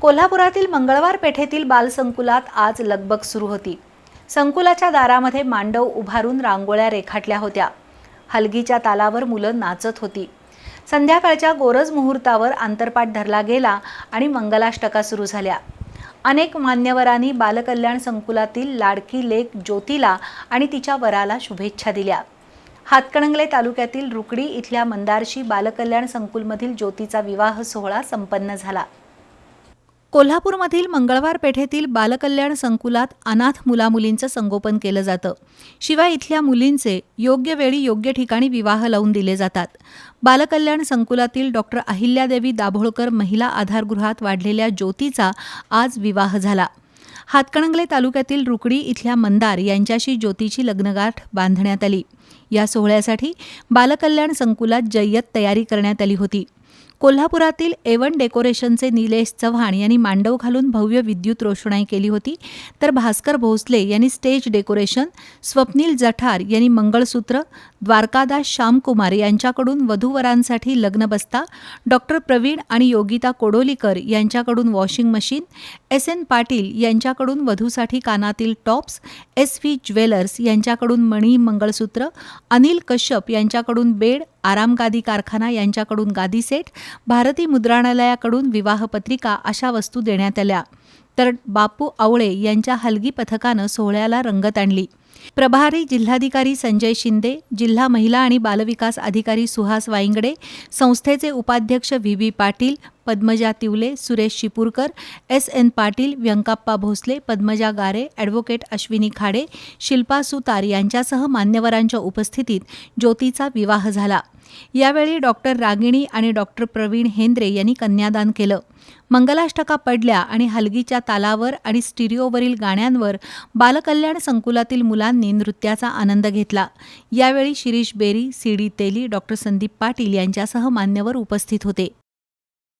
कोल्हापुरातील मंगळवार पेठेतील बालसंकुलात आज लगबग सुरू होती. संकुलाच्या दारामध्ये मांडव उभारून रांगोळ्या रेखाटल्या होत्या. हलगीच्या तालावर मुलं नाचत होती. संध्याकाळच्या गोरज मुहूर्तावर आंतरपाठ धरला गेला आणि मंगलाष्टका सुरू झाल्या. अनेक मान्यवरांनी बालकल्याण संकुलातील लाडकी लेक ज्योतीला आणि तिच्या वराला शुभेच्छा दिल्या. हातकणंगले तालुक्यातील रुकडी इथल्या मंदारशी बालकल्याण संकुलमधील ज्योतीचा विवाह सोहळा संपन्न झाला. कोल्हापूरमधील मंगळवार पेठेतील बालकल्याण संकुलात अनाथ मुलामुलींचं संगोपन केलं जातं. शिवाय इथल्या मुलींचे योग्य वेळी योग्य ठिकाणी विवाह लावून दिले जातात. बालकल्याण संकुलातील डॉक्टर अहिल्यादेवी दाभोळकर महिला आधारगृहात वाढलेल्या ज्योतीचा आज विवाह झाला. हातकणंगले तालुक्यातील रुकडी इथल्या मंदार यांच्याशी ज्योतीची लग्नगाठ बांधण्यात आली. या सोहळ्यासाठी बालकल्याण संकुलात जय्यत तयारी करण्यात आली होती. कोल्हापुरातील एवन डेकोरेशनचे निलेश चव्हाण यांनी मांडव घालून भव्य विद्युत रोषणाई केली होती. तर भास्कर भोसले यांनी स्टेज डेकोरेशन स्वप्नील जठार यांनी मंगळसूत्र द्वारकादास श्यामकुमार यांच्याकडून वधूवरांसाठी लग्नबस्ता डॉक्टर प्रवीण आणि योगिता कोडोलीकर यांच्याकडून washing machine S N Patil यांच्याकडून वधूसाठी कानातील टॉप्स एस व्ही ज्वेलर्स यांच्याकडून मणी मंगळसूत्र अनिल कश्यप यांच्याकडून बेड आरामगादी कारखाना यांच्याकडून गादी सेट भारती मुद्रणालयाकडून विवाहपत्रिका अशा वस्तू देण्यात आल्या. तर बापू आवळे यांच्या हलगी पथकानं सोहळ्याला रंगत आणली. प्रभारी जिल्हाधिकारी संजय शिंदे जिल्हा महिला आणि बालविकास अधिकारी सुहास वाईंगडे संस्थेचे उपाध्यक्ष V V Patil Padmaja Tivale Suresh Shipurkar S N Patil Vyankappa Bhosale Padmaja Gare advocate Ashwini Khade Shilpa Sutar यांच्यासह मान्यवरांच्या उपस्थितीत ज्योतीचा विवाह झाला. यावेळी डॉक्टर रागिणी आणि डॉक्टर प्रवीण हेंद्रे यांनी कन्यादान केलं. मंगलाष्टका पडल्या आणि हलगीच्या तालावर आणि स्टिरिओवरील गाण्यांवर बालकल्याण संकुलातील मुलांनी नृत्याचा आनंद घेतला. यावेळी Shirish Beri C D Teli doctor Sandeep Patil यांच्यासह मान्यवर उपस्थित होते.